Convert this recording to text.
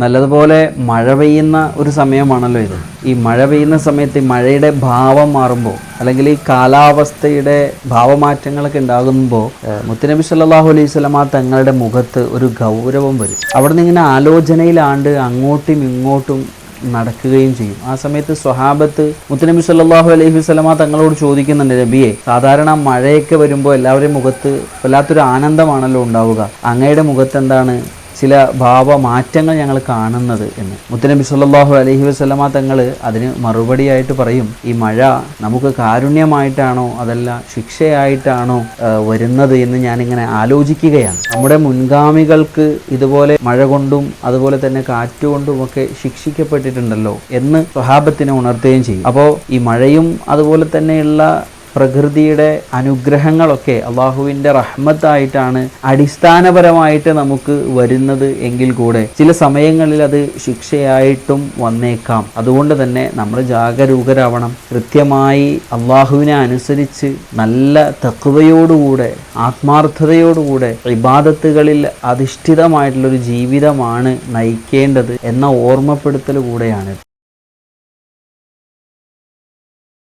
നല്ലതുപോലെ മഴ പെയ്യുന്ന ഒരു സമയമാണല്ലോ ഇത്. ഈ മഴ പെയ്യുന്ന സമയത്ത് ഈ മഴയുടെ ഭാവം മാറുമ്പോൾ അല്ലെങ്കിൽ ഈ കാലാവസ്ഥയുടെ ഭാവമാറ്റങ്ങളൊക്കെ ഉണ്ടാകുമ്പോൾ മുത്തനബി സല്ലാഹു അലൈഹി സ്വലമ തങ്ങളുടെ മുഖത്ത് ഒരു ഗൗരവം വരും. അവിടെ നിന്ന് ഇങ്ങനെ ആലോചനയിലാണ്ട് അങ്ങോട്ടും ഇങ്ങോട്ടും നടക്കുകയും ചെയ്യും. ആ സമയത്ത് സ്വഹാബത്ത് മുത്തനബി സല്ലാഹു അലൈഹി വസല്ലമ തങ്ങളോട് ചോദിക്കുന്നുണ്ട് നബിയെ സാധാരണ മഴയൊക്കെ വരുമ്പോൾ എല്ലാവരുടെയും മുഖത്ത് വല്ലാത്തൊരു ആനന്ദമാണല്ലോ ഉണ്ടാവുക. അങ്ങയുടെ മുഖത്ത് എന്താണ് ചില ഭാവമാറ്റങ്ങൾ ഞങ്ങൾ കാണുന്നത് എന്ന്. മുത്തനബി സല്ലല്ലാഹു അലഹി വസ്ലമ തങ്ങൾ അതിന് മറുപടിയായിട്ട് പറയും ഈ മഴ നമുക്ക് കാരുണ്യമായിട്ടാണോ അതല്ല ശിക്ഷയായിട്ടാണോ വരുന്നത് എന്ന് ഞാനിങ്ങനെ ആലോചിക്കുകയാണ്. നമ്മുടെ മുൻഗാമികൾക്ക് ഇതുപോലെ മഴ കൊണ്ടും അതുപോലെ തന്നെ കാറ്റുകൊണ്ടും ഒക്കെ ശിക്ഷിക്കപ്പെട്ടിട്ടുണ്ടല്ലോ എന്ന് സ്വഹാബത്തിനെ ഉണർത്തുകയും ചെയ്യും. അപ്പോൾ ഈ മഴയും അതുപോലെ തന്നെയുള്ള പ്രകൃതിയുടെ അനുഗ്രഹങ്ങളൊക്കെ അള്ളാഹുവിന്റെ റഹ്മത്തായിട്ടാണ് അടിസ്ഥാനപരമായിട്ട് നമുക്ക് വരുന്നത് എങ്കിൽ കൂടെ ചില സമയങ്ങളിൽ അത് ശിക്ഷയായിട്ടും വന്നേക്കാം. അതുകൊണ്ട് തന്നെ നമ്മൾ ജാഗരൂകരാവണം. കൃത്യമായി അള്ളാഹുവിനെ അനുസരിച്ച് നല്ല തക്വയോടുകൂടെ ആത്മാർത്ഥതയോടുകൂടെ ഇബാദത്തുകളിൽ അധിഷ്ഠിതമായിട്ടുള്ളൊരു ജീവിതമാണ് നയിക്കേണ്ടത് എന്ന ഓർമ്മപ്പെടുത്തൽ കൂടെയാണ്.